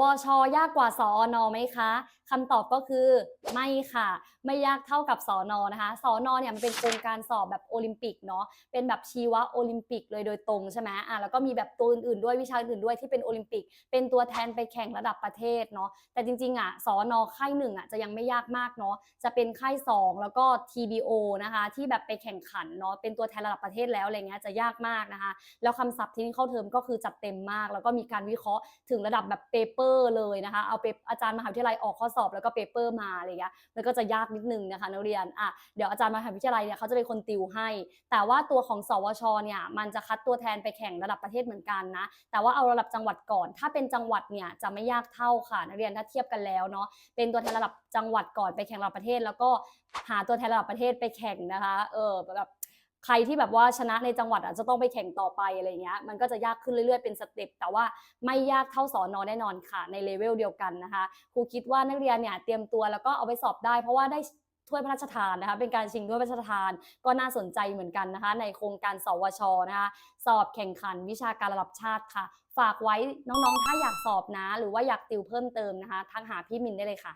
วช ยากกว่าสอนไหมคะคำตอบก็คือไม่ค่ะ ไม่ยากเท่ากับสอนนะคะสอนเนี่ยมันเป็นโครงการสอบแบบโอลิมปิกเนาะเป็นแบบชีวะโอลิมปิกเลยโดยตรงใช่ไหมอะแล้วก็มีแบบตัวอื่นๆด้วยวิชาอื่นด้วยที่เป็นโอลิมปิก เป็นตัวแทนไปแข่งระดับประเทศเนาะแต่จริงๆอะสอนค่ายหนึ่งอะจะยังไม่ยากมากเนาะจะเป็นค่ายสองแล้วก็ TBO นะคะที่แบบไปแข่งขันเนาะเป็นตัวแทนระดับประเทศแล้วอะไรเงี้ยจะยากมากนะคะ แล้วคำศัพท์ที่นี่เข้าเทอมก็คือจัดเต็มมาก แล้วก็มีการวิเคราะห์ถึงระดับแบบเปเปอร์เลยนะคะเอาเปอาจารย์มหาวิทยาลัยออกข้อสอบแล้วก็เปเปอร์มาอะไรเงี้ยมันก็จะยากนิดนึงนะคะนักเรียนอะเดี๋ยวอาจารย์มหาวิทยาลัยเนี่ยเขาจะเป็นคนติวให้ แต่ว่าตัวของสวชเนี่ยมันจะคัดตัวแทนไปแข่งระดับประเทศเหมือนกันนะ แต่ว่าเอาระดับจังหวัดก่อน ถ้าเป็นจังหวัดเนี่ยจะไม่ยากเท่าค่ะนักเรียนถ้าเทียบกันแล้วเนาะเป็นตัวแทนระดับจังหวัดก่อนไปแข่งระดับประเทศ แล้วก็หาตัวแทนระดับประเทศไปแข่งนะคะเออแบบ ใครที่แบบว่าชนะในจังหวัดอะจะต้องไปแข่งต่อไปอะไรเงี้ยมันก็จะยากขึ้นเรื่อยๆเป็นสเต็ปแต่ว่าไม่ยากเท่าสอนอแน่นอนค่ะในเลเวลเดียวกันนะคะครูคิดว่านักเรียนเนี่ยเตรียมตัวแล้วก็เอาไปสอบได้ เพราะว่าได้ถ้วยพระราชทานนะคะเป็นการชิงถ้วยพระราชทานก็น่าสนใจเหมือนกันนะคะในโครงการสวชนะคะสอบแข่งขันวิชาการระดับชาติค่ะ ฝากไว้น้องๆ ถ้าอยากสอบนะ หรือว่าอยากติวเพิ่มเติมนะคะทักหาพี่มินได้เลยค่ะ